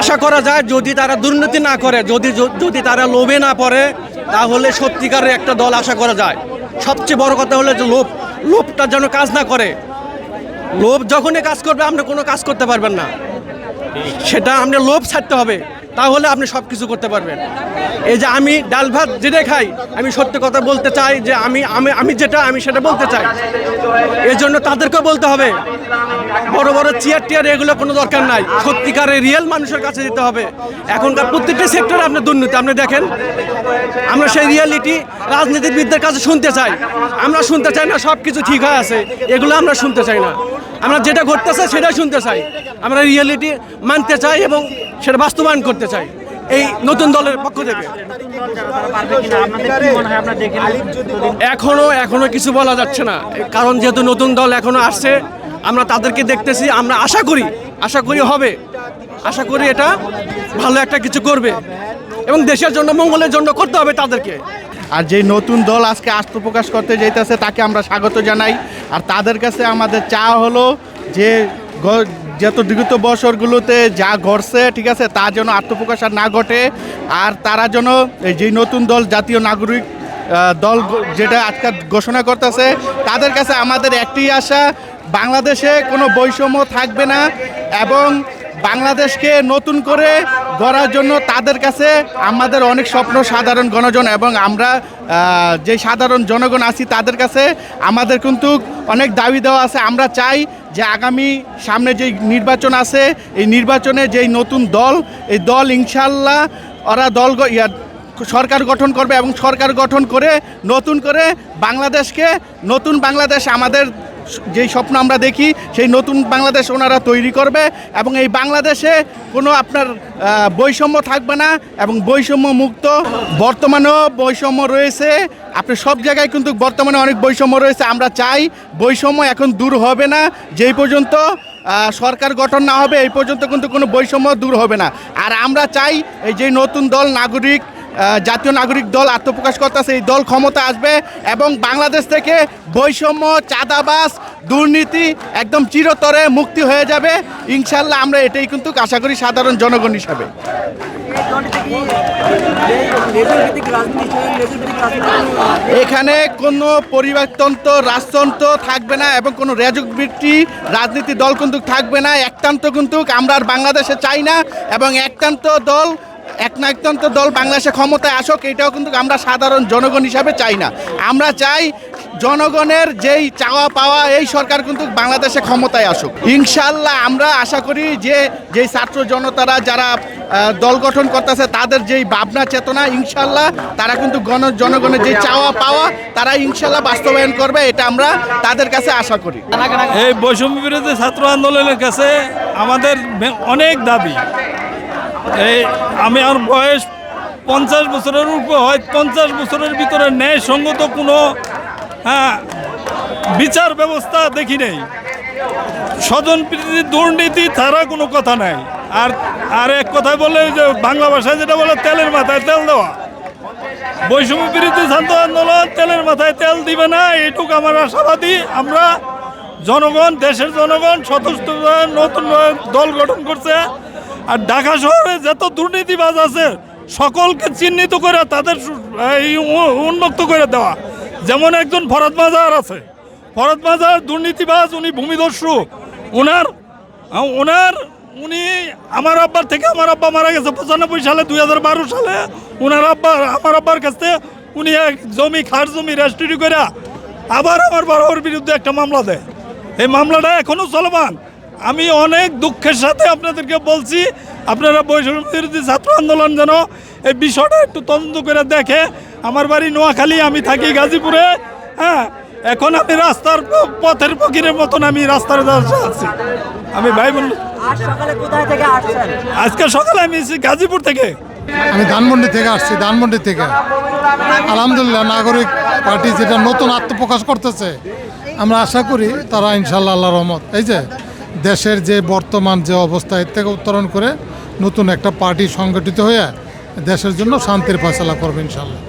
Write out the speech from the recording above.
আশা করা যায় যদি তারা দুর্নীতি না করে, যদি যদি তারা লোভে না পড়ে, তাহলে সত্যিকারের একটা দল আশা করা যায়। সবচেয়ে বড় কথা হলো যে লোভ, লোভটা যেন কাজ না করে। লোভ যখনই কাজ করবে আমরা কোনো কাজ করতে পারবেন না। সেটা আপনার লোভ ছাড়তে হবে। তাহলে আপনি সব কিছু করতে পারবেন। এই যে আমি ডাল ভাত যেটা খাই, আমি সত্যি কথা বলতে চাই যে আমি আমি আমি যেটা, আমি সেটা বলতে চাই। এর জন্য তাদেরকেও বলতে হবে, বড় বড় চেয়ার টিয়ার এগুলো কোনো দরকার নাই। সত্যিকারের রিয়েল মানুষের কাছে যেতে হবে। এখনকার প্রত্যেকটা সেক্টরে আপনি দুর্নীতি। আপনি দেখেন, আমরা সেই রিয়েলিটি রাজনীতিবিদদের কাছে শুনতে চাই। আমরা শুনতে চাই না সব কিছু ঠিক হয়ে আছে। এগুলো আমরা শুনতে চাই না। আমরা যেটা ঘটতেছে সেটাই শুনতে চাই। আমরা রিয়েলিটি মানতে চাই এবং সেটা বাস্তবায়ন করতে চাই এই নতুন দলের পক্ষ থেকে। এখনও এখনও কিছু বলা যাচ্ছে না। কারণ যেহেতু নতুন দল এখনও আসছে, আমরা তাদেরকে দেখতেছি, আমরা আশা করি আশা করি হবে। আশা করি এটা ভালো একটা কিছু করবে। এবং দেশের জন্য, মঙ্গলের জন্য করতে হবে তাদেরকে। আর যেই নতুন দল আজকে আত্মপ্রকাশ করতে যেতেছে তাকে আমরা স্বাগত জানাই। আর তাদের কাছে আমাদের চা হলো যে যত বিগত বছরগুলোতে যা ঘটছে, ঠিক আছে, তা যেন আত্মপ্রকাশ আর না ঘটে, আর তারা যেন এই যে নতুন দল, জাতীয় নাগরিক দল যেটা আজকাল ঘোষণা করতেছে, তাদের কাছে আমাদের একটি আশা, বাংলাদেশে কোনো বৈষম্য থাকবে না এবং বাংলাদেশকে নতুন করে গড়ার জন্য তাদের কাছে আমাদের অনেক স্বপ্ন সাধারণ গণজন এবং আমরা যে সাধারণ জনগণ আছি তাদের কাছে আমাদের কিন্তু অনেক দাবি দেওয়া আছে। আমরা চাই যে আগামী সামনে যেই নির্বাচন আছে, এই নির্বাচনে যেই নতুন দল, এই দল ইনশাল্লাহ ওরা দল সরকার গঠন করবে এবং সরকার গঠন করে, নতুন করে বাংলাদেশকে, নতুন বাংলাদেশ আমাদের যেই স্বপ্ন আমরা দেখি, সেই নতুন বাংলাদেশ ওনারা তৈরি করবে এবং এই বাংলাদেশে কোনো আপনার বৈষম্য থাকবে না এবং বৈষম্য মুক্ত। বর্তমানেও বৈষম্য রয়েছে। আপনি সব জায়গায় কিন্তু বর্তমানে অনেক বৈষম্য রয়েছে। আমরা চাই বৈষম্য এখন দূর হবে না। যেই পর্যন্ত সরকার গঠন না হবে, এই পর্যন্ত কিন্তু কোনো বৈষম্য দূর হবে না। আর আমরা চাই এই যে নতুন দল, নাগরিক জাতীয় নাগরিক দল আত্মপ্রকাশ করতেছে, এই দল ক্ষমতা আসবে এবং বাংলাদেশ থেকে বৈষম্য চাঁদাবাস দুর্নীতি একদম চিরতরে মুক্তি হয়ে যাবে। ইনশাল্লাহ আমরা এটাই কিন্তু আশা করি সাধারণ জনগণ হিসাবে। এখানে কোনো পরিবারতন্ত্র, রাজতন্ত্র থাকবে না এবং কোনো রেজকবৃত্তি রাজনীতি দল কিন্তু থাকবে না। একটান্ত কিন্তু আমরা আর বাংলাদেশে চাই না এবং একটান্ত দল এক না একটান্ত দল বাংলাদেশে ক্ষমতায় আসুক, এটাও কিন্তু আমরা সাধারণ জনগণ হিসাবে চাই না। আমরা চাই জনগণের যেই চাওয়া পাওয়া, এই সরকার কিন্তু বাংলাদেশে ক্ষমতায় আসুক। ইনশাল্লাহ আমরা আশা করি যে, যেই ছাত্র জনতারা যারা দল গঠন করতেছে, তাদের যেই ভাবনা, চেতনা ইনশাল্লাহ তারা কিন্তু গণ, জনগণের যে চাওয়া পাওয়া তারা ইনশাল্লাহ বাস্তবায়ন করবে, এটা আমরা তাদের কাছে আশা করি। এই বৈষম্য বিরোধী ছাত্র আন্দোলনের কাছে আমাদের অনেক দাবি। এই, আমি আমার বয়স পঞ্চাশ বছরের উপর হয়, পঞ্চাশ বছরের ভিতরে ন্যায় সঙ্গত কোনো হ্যাঁ বিচার ব্যবস্থা দেখি নেই। স্বজন প্রীতি দুর্নীতি তারা কোনো কথা নাই। আর আর এক কথায় বলে যে বাংলা ভাষায় যেটা বলে, তেলের মাথায় তেল দেওয়া। বৈষম্য বিরোধী শান্ত আন্দোলন তেলের মাথায় তেল দিবে না এইটুকু আমার আশাবাদী। আমরা জনগণ, দেশের জনগণ, স্বতন্ত্র নতুন দল গঠন করছে। আর ঢাকা শহরে যত দুর্নীতিবাজ আছে, সকলকে চিহ্নিত করে তাদের উন্মুক্ত করে দেওয়া। যেমন একজন ফরাদ মাজার আছে। ফরাদ মাজার দুর্নীতিবাজ, উনি ভূমিদস্যু। ওনার ওনার উনি আমার আব্বার থেকে, আমার আব্বা মারা গেছে পঁচানব্বই সালে, দুই হাজার বারো সালে। ওনার আব্বা, আমার আব্বার কাছ থেকে উনি এক জমি খার জমি রেজিস্ট্রি করে আবার আমার বাবার বিরুদ্ধে একটা মামলা দেয়। এই মামলাটা এখনও চলমান। আমি অনেক দুঃখের সাথে আপনাদেরকে বলছি আপনারা বৈষম্য বিরোধী ছাত্র আন্দোলন যেন এই বিষয়টা একটু তদন্ত করে দেখে। আমার বাড়ি নোয়াখালী আমি থাকি গাজীপুরে হ্যাঁ? এখন আমি রাস্তার পথের ফকিরের মতন আমি রাস্তার আছি আমি ভাই বোন আজ সকালে কোথায় থেকে আসছেন? আজকে সকালে আমি এসেছি গাজীপুর থেকে। আমি ধানমন্ডি থেকে আসছি ধানমন্ডি থেকে। আলহামদুলিল্লাহ নাগরিক পার্টি যেটা নতুন আত্মপ্রকাশ করতেছে আমরা আশা করি তারা ইনশাল্লাহ আল্লাহ রহমত। এই যে দেশের যে বর্তমান যে অবস্থা, এর থেকে উত্তরণ করে নতুন একটা পার্টি সংগঠিত হয়ে দেশের জন্য শান্তির ফয়সলা করবে ইনশাল্লাহ